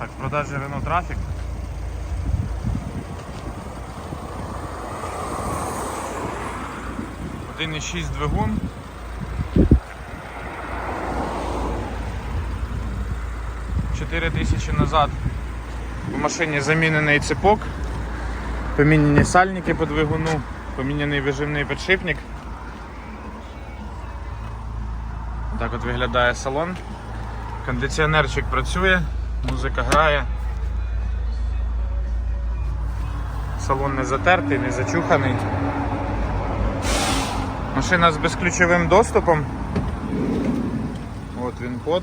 Так, в продажі Renault Traffic. Один і шість двигун. Чотири тисячі назад в машині замінений цепок, поміняні сальники по двигуну, поміняний виживний підшипник. Так от виглядає салон. Кондиціонерчик працює, музика грає. Салон не затертий, не зачуханий. Машина з безключовим доступом. От він код.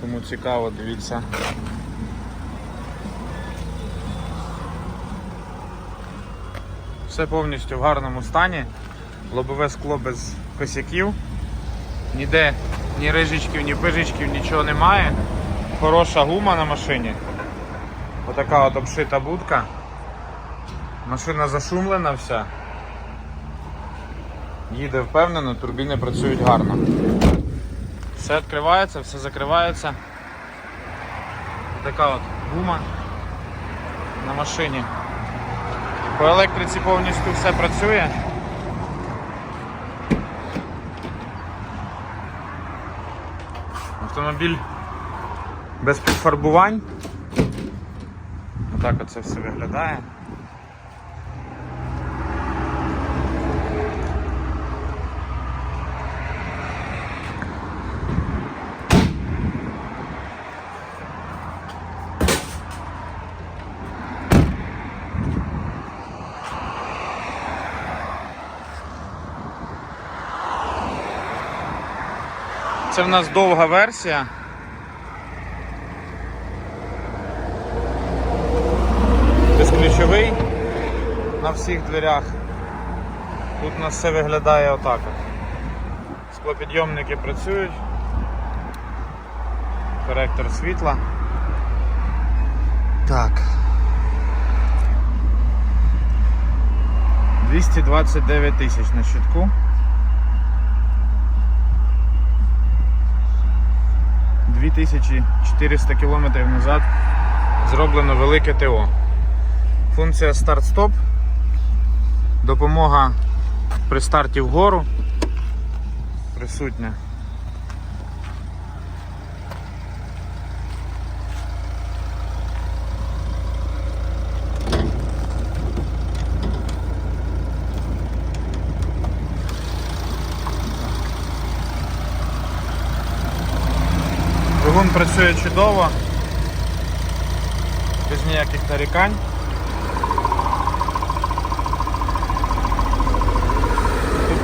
Кому цікаво, дивіться. Все повністю в гарному стані. Лобове скло без косяків. Ніде ні рижичків, ні пижичків, нічого немає. Хороша гума на машині. Отака от обшита будка. Машина зашумлена вся. Їде впевнено, турбіни працюють гарно. Все відкривається, все закривається. Така от гума на машині. По електриці повністю все працює. Автомобіль без підфарбувань. Отак оце все виглядає. Це в нас довга версія. На всіх дверях. Тут у нас все виглядає отак. Склопідйомники працюють. Коректор світла. Так. 229 тисяч на щитку. 2400 км назад зроблено велике ТО. Функція старт-стоп, допомога при старті вгору присутня. Двигун працює чудово, без ніяких нарікань.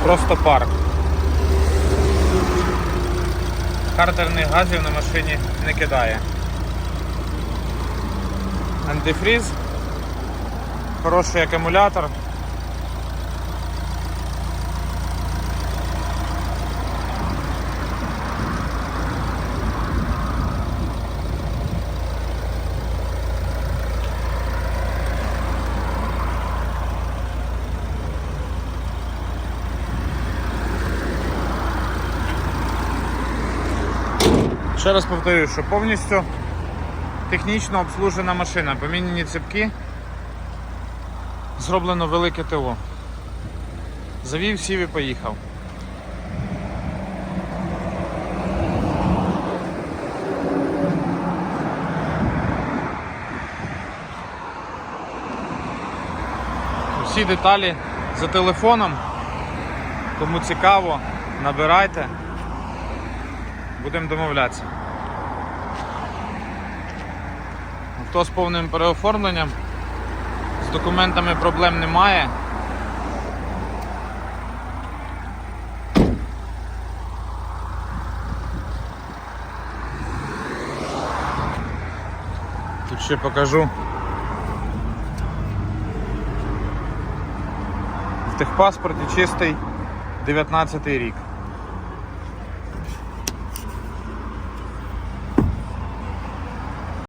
Просто парк. Картерних газів на машині не кидає. Антифріз, хороший акумулятор. Ще раз повторюю, що повністю технічно обслужена машина, поміняні цепки, зроблено велике ТО. Завів, сів і поїхав. Всі деталі за телефоном. Кому цікаво, набирайте. Будемо домовлятися. Хто з повним переоформленням, з документами проблем немає. Тут ще покажу. В техпаспорті чистий 19 рік.